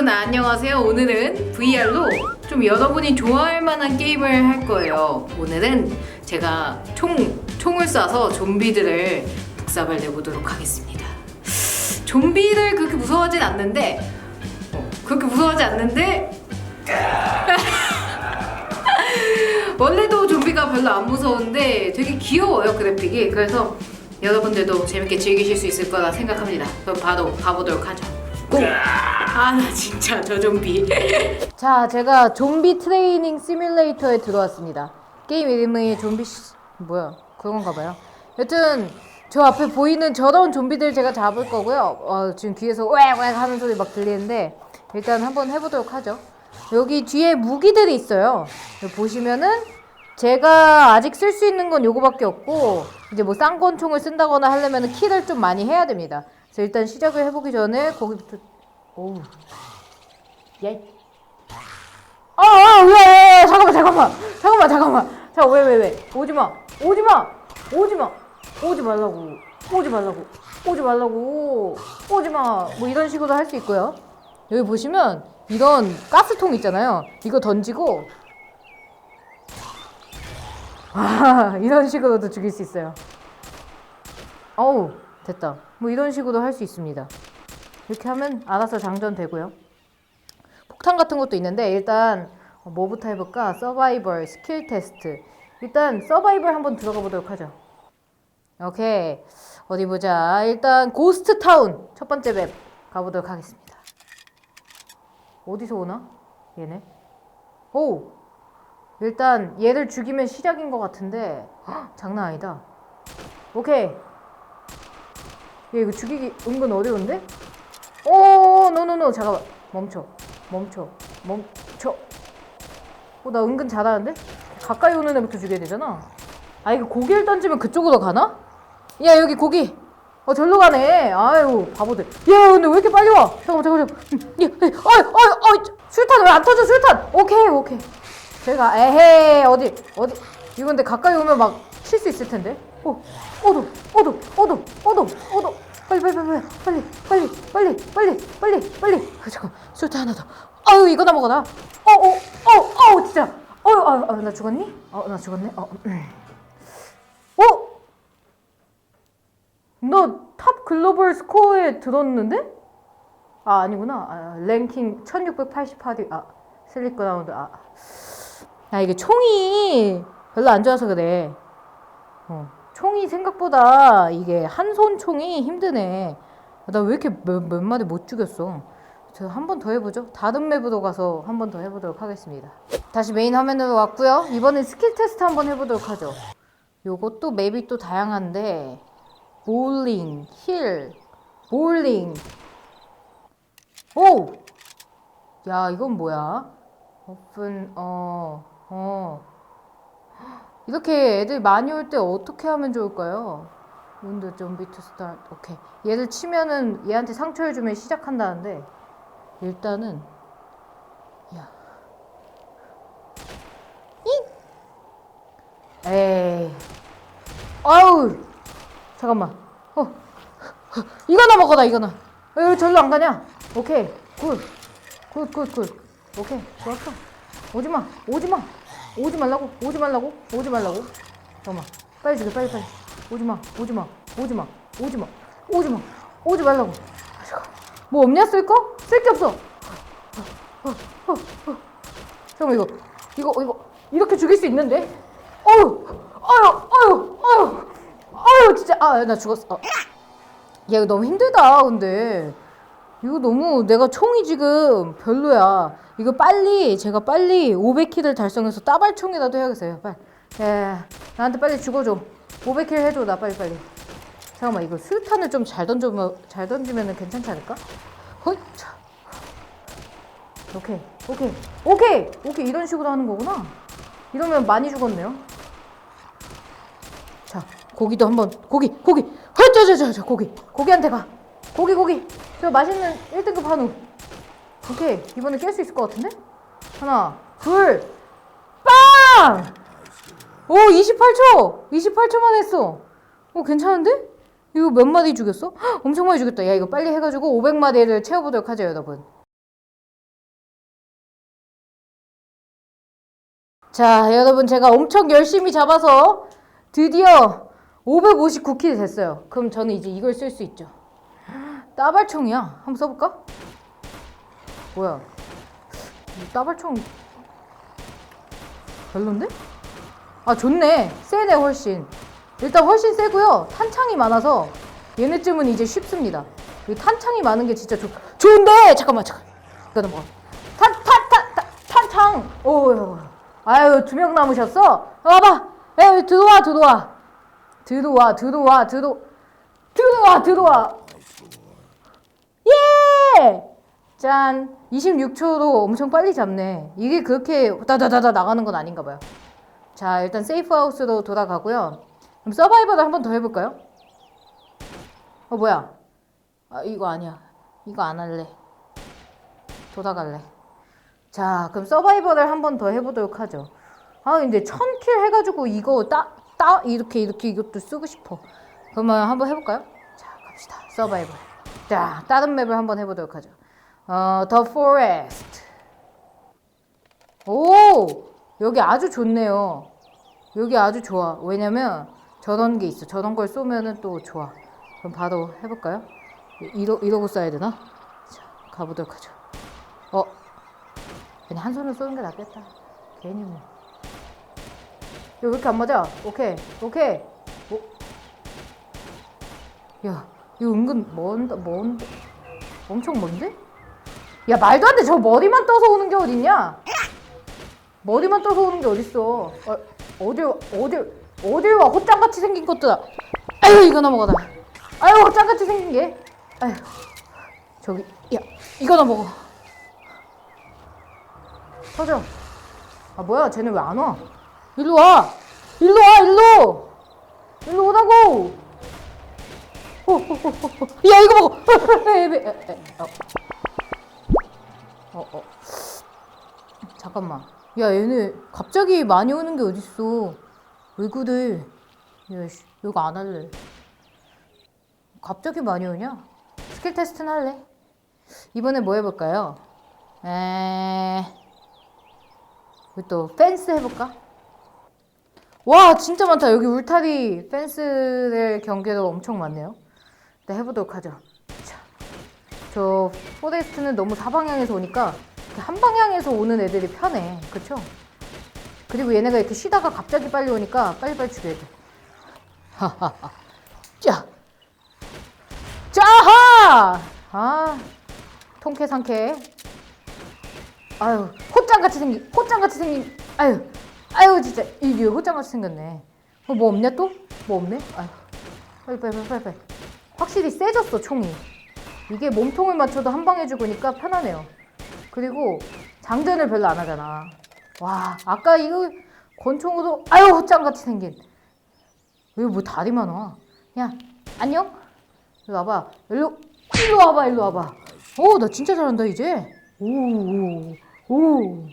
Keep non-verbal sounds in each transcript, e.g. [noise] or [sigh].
여러분 안녕하세요. 오늘은 VR로 좀 여러분이 좋아할 만한 게임을 할 거예요. 오늘은 제가 총 총을 쏴서 좀비들을 복사을 내보도록 하겠습니다. 좀비를 그렇게 무서워하진 않는데 어, 그렇게 무서워하지 않는데 [laughs] 원래도 좀비가 별로 안 무서운데 되게 귀여워요 그래픽이 그래서 여러분들도 재밌게 즐기실 수 있을 거라 생각합니다 그럼 바로 가보도록 하죠 고! 아 나 진짜 저 좀비. [laughs] 자 제가 좀비 트레이닝 시뮬레이터에 들어왔습니다. 게임 이름이 좀비 시... 뭐야? 그건가 봐요. 여튼 저 앞에 보이는 저런 좀비들 제가 잡을 거고요. 어, 지금 귀에서 웽웽 하는 소리 막 들리는데 일단 한번 해보도록 하죠. 여기 뒤에 무기들이 있어요. 보시면은 제가 아직 쓸 수 있는 건 요거밖에 없고 이제 뭐 쌍권총을 쓴다거나 하려면 키를 좀 많이 해야 됩니다. 그래서 일단 시작을 해보기 전에 거기부터 오우. 야. 아, 아, 왜, 왜, 왜, 잠깐만, 잠깐만, 잠깐만, 잠깐만, 잠깐, 왜, 왜, 왜, 오지 마, 오지 마, 오지 마, 오지 말라고, 오지 말라고, 오지 말라고, 오지 마, 뭐 이런 식으로 할 수 있고요. 여기 보시면 이런 가스통 있잖아요. 이거 던지고. 아 이런 식으로도 죽일 수 있어요. 어우 됐다. 뭐 이런 식으로 할 수 있습니다. 이렇게 하면 알아서 장전되고요. 폭탄 같은 것도 있는데 일단 뭐부터 해볼까? 서바이벌 스킬 테스트. 일단 서바이벌 한번 들어가 보도록 하죠. 오케이 어디 보자. 일단 고스트 타운 첫 번째 맵 가보도록 하겠습니다. 어디서 오나? 얘네? 오! 일단 얘를 죽이면 시작인 것 같은데 헉, 장난 아니다. 오케이. 얘 이거 죽이기 은근 어려운데? 오, 노노노 잠깐만 멈춰, 멈춰, 멈춰. 어, 나 은근 잘하는데? 가까이 오는 애부터 죽여야 되잖아. 아 이거 고기를 던지면 그쪽으로 가나? 야 여기 고기. 어 절로 가네. 아유 바보들. 야 근데 왜 이렇게 빨리 와? 잠깐만 잠깐만. 야, 어이 어이 어이 술탄 왜 안 터져 술탄? 오케이 오케이. 제가 에헤 어디 어디 이거 근데 가까이 오면 막 칠 수 있을 텐데. 어 어도 어도 어도 어도 어도 빨리 빨리 빨리 빨리 빨리 빨리 빨리 빨리 빨리. 아, 잠깐 술탄 하나 더. 아유 이거 나 먹어라. 어어어어 진짜. 어유 아나 죽었니? 어나 죽었네. 어. 음. 어? 너탑 글로벌 스코어에 들었는데? 아 아니구나 아, 랭킹 1688위 아 슬리크 라운드 아. 아 이게 총이 별로 안 좋아서 그래 어, 총이 생각보다 이게 한 손 총이 힘드네 나 왜 이렇게 몇, 몇 마디 못 죽였어 저 한 번 더 해보죠 다른 맵으로 가서 한 번 더 해보도록 하겠습니다 다시 메인 화면으로 왔고요 이번엔 스킬 테스트 한번 해보도록 하죠 요것도 맵이 또 다양한데 볼링, 힐, 볼링. 오! 야, 이건 뭐야? 오픈, 어, 어. 이렇게 애들 많이 올 때 어떻게 하면 좋을까요? 윈드 좀비 투 스타트. 오케이. 얘를 치면은 얘한테 상처를 주면 시작한다는데 일단은 야. 잉! 에이. 아우! 잠깐만. 어. 이거나 먹어라, 이거나. 왜 절로 안 가냐? 오케이. 굿. 굿, 굿, 굿. 오케이. 좋았어. 오지 마. 오지 마. 오지 말라고. 오지 말라고. 오지 말라고. 잠깐만. 빨리 죽여, 빨리, 빨리. 오지 마. 오지 마. 오지 마. 오지 마. 오지 마. 오지 말라고. 아. 뭐 없냐, 쓸 거? 쓸 게 없어. 잠깐만, 이거. 이거, 이거. 이렇게 죽일 수 있는데? 어휴. 어휴, 어휴, 어휴. 아유 진짜 아 나 죽었어. 어. 야 이거 너무 힘들다 근데 이거 너무 내가 총이 지금 별로야. 이거 빨리 제가 빨리 500킬을 달성해서 따발총이라도 해야겠어요. 빨리. 야 나한테 빨리 죽어줘. 500킬 해줘 나 빨리 빨리. 잠깐만 이거 수류탄을 좀 잘 던져면 잘 던지면은 괜찮지 않을까? 헐. 차. 오케이 오케이 오케이 오케이 이런 식으로 하는 거구나. 이러면 많이 죽었네요. 자 고기도 한번 고기 고기 헐 저저저 고기 고기한테 가 고기 고기 저 맛있는 1등급 한우. 오케이. 이번에 깰 수 있을 것 같은데? 하나, 둘, 빵! 오, 28초! 28초만 했어. 오, 괜찮은데? 이거 몇 마디 죽였어? 헉, [gasps] 엄청 많이 죽였다. 야, 이거 빨리 해가지고 500마디를 채워보도록 하죠, 여러분. 자, 여러분, 제가 엄청 열심히 잡아서 드디어 559킬이 됐어요. 그럼 저는 이제 이걸 쓸 수 있죠. 따발총이야. 한번 써볼까? 뭐야? 이 따발총 별론데? 아 좋네. 세네 훨씬. 일단 훨씬 세고요. 탄창이 많아서 얘네쯤은 이제 쉽습니다. 이 탄창이 많은 게 진짜 좋 좋은데 잠깐만 잠깐. 이거 넘어가. 탄탄탄 탄창. 오. 아유 두 명 남으셨어. 와봐. 에 들어와 들어와. 들어와 들어와 들어 들어와 들어와. 예! 짠. 26초로 엄청 빨리 잡네. 이게 그렇게 다다다다 나가는 건 아닌가 봐요. 자, 일단 세이프 하우스로 돌아가고요. 그럼 서바이벌을 한번 더 해볼까요? 어, 뭐야? 아, 이거 아니야. 이거 안 할래. 돌아갈래. 자, 그럼 서바이벌을 한번 더 해보도록 하죠. 아, 근데 천킬 해가지고 이거 따, 따, 이렇게, 이렇게 이것도 쓰고 싶어. 그러면 한번 해볼까요? 자, 갑시다. 서바이벌. 자, 다른 맵을 한번 해보도록 하죠. 어, The Forest. 오! 여기 아주 좋네요. 여기 아주 좋아. 왜냐면 저런 게 있어. 저런 걸 쏘면은 또 좋아. 그럼 바로 해볼까요? 이러, 이러고 쏴야 되나? 자, 가보도록 하죠. 어, 그냥 한 손으로 쏘는 게 낫겠다. 괜히 뭐. 야, 왜 이렇게 안 맞아? 오케이, 오케이. 오. 야, 이거 은근 먼다, 먼데? 엄청 먼데? 야, 말도 안 돼. 저 머리만 떠서 오는 게 어딨냐? 머리만 떠서 오는 게 어딨어. 어, 어딜, 어딜, 어딜 와. 호짱같이 생긴 것들아. 아유, 이거 넘어가다. 아유, 호짱같이 생긴 게. 아유. 저기, 야, 이거나 먹어. 터져. 아, 뭐야. 쟤네 왜안 와? 일로 와. 일로 와, 일로. 일로 오라고. 야, 이거 먹어. 어. 어, 어. 잠깐만. 야, 얘네 갑자기 많이 오는 게 어딨어. 왜 그래? 야, 씨, 이거 안 할래. 갑자기 많이 오냐? 스킬 테스트는 할래. 이번에 뭐 해볼까요? 에... 우리 또 펜스 해볼까? 와, 진짜 많다. 여기 울타리 펜스를 경계도 엄청 많네요. 일단 해보도록 하죠. 자, 저 포레스트는 너무 사방향에서 오니까 한 방향에서 오는 애들이 편해. 그쵸? 그리고 얘네가 이렇게 쉬다가 갑자기 빨리 오니까 빨리빨리 죽여야 돼. 하하하. 짜! 짜하! 아, 통쾌 상쾌. 아유, 호짱같이 생긴, 호짱같이 생긴, 아유, 아유, 진짜, 이게 호짱같이 생겼네. 어, 뭐 없냐 또? 뭐 없네? 아유, 빨리, 빨리, 빨리, 빨리. 확실히 세졌어, 총이. 이게 몸통을 맞춰도 한 방에 죽으니까 편하네요. 그리고 장전을 별로 안 하잖아. 와, 아까 이거 권총으로 아유 짱같이 생긴. 왜 뭐 다리만 와? 야, 안녕? 일로 와봐. 일로 일로 와봐. 일로 와봐. 오, 나 진짜 잘한다 이제. 오, 오, 오.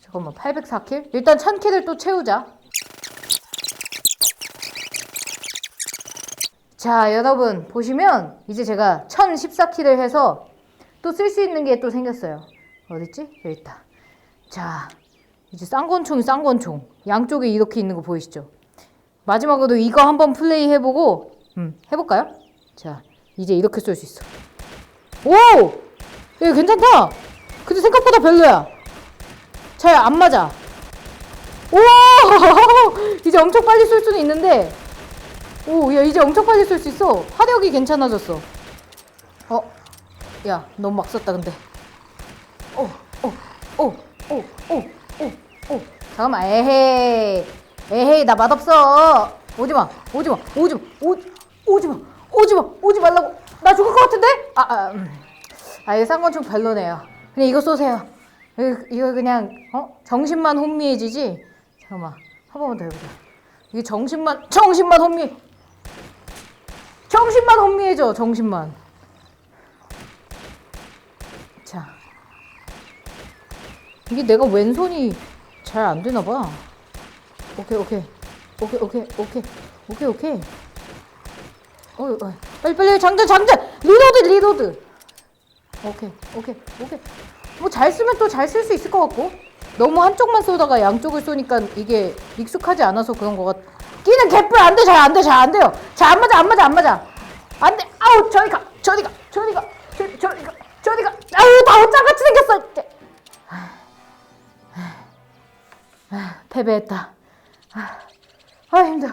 잠깐만, 804킬? 일단 1000킬을 또 채우자. 자, 여러분 보시면 이제 제가 1014킬을 해서 또 쓸 수 있는 게 또 생겼어요. 어딨지? 여기 있다. 자, 이제 쌍권총이 쌍권총. 양쪽에 이렇게 있는 거 보이시죠? 마지막으로 이거 한번 플레이 해보고, 음, 해볼까요? 자, 이제 이렇게 쏠 수 있어. 오! 이거 괜찮다! 근데 생각보다 별로야. 잘 안 맞아. 오! [laughs] 이제 엄청 빨리 쏠 수는 있는데, 오, 야, 이제 엄청 빨리 쏠 수 있어. 화력이 괜찮아졌어. 어, 야, 너무 막 썼다, 근데. 오, 오, 오, 오, 오, 오, 오. 잠깐만, 에헤이. 에헤이, 나 맛없어. 오지 마, 오지 마, 오지 마, 오, 오지 마, 오지 마, 오지 말라고. 나 죽을 것 같은데? 아, 아, 음. 아, 이거 쌍권총 별로네요. 그냥 이거 쏘세요. 이거, 이거 그냥, 어? 정신만 혼미해지지? 잠깐만, 한 번만 더 해보자. 이게 정신만, 정신만 혼미, 정신만 혼미해져, 정신만. 자. 이게 내가 왼손이 잘 안 되나 봐. 오케이, 오케이. 오케이, 오케이, 오케이. 오케이, 오케이. 어, 어. 빨리, 빨리, 장전, 장전! 리로드, 리로드! 오케이, 오케이, 오케이. 뭐 잘 쓰면 또 잘 쓸 수 있을 것 같고. 너무 한쪽만 쏘다가 양쪽을 쏘니까 이게 익숙하지 않아서 그런 거 같. 끼는 개뿔 안 돼, 잘 안 돼, 잘 안 돼요. 잘 안 맞아, 안 맞아, 안 맞아. 안 돼. 아우, 저리 가, 저리 가, 저리 가, 저리, 가, 저리 가. 아우, 다 옷장같이 생겼어. 아, 패배했다. 아, 아 힘들어.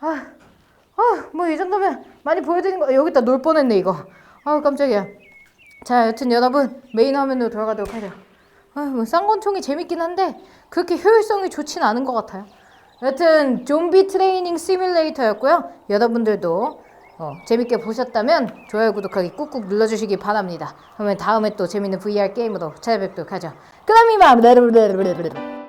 아, 아, 뭐 이 정도면 많이 보여드린 거 여기다 놀 뻔했네 이거. 아 깜짝이야. 자, 여튼 여러분 메인 화면으로 돌아가도록 하죠. 아, 뭐 쌍권총이 재밌긴 한데 그렇게 효율성이 좋진 않은 것 같아요. 여튼 좀비 트레이닝 시뮬레이터였고요. 여러분들도 어, 재밌게 보셨다면 좋아요, 구독하기 꾹꾹 눌러주시기 바랍니다. 그러면 다음에 또 재밌는 VR 게임으로 찾아뵙도록 하죠. 그럼 이만.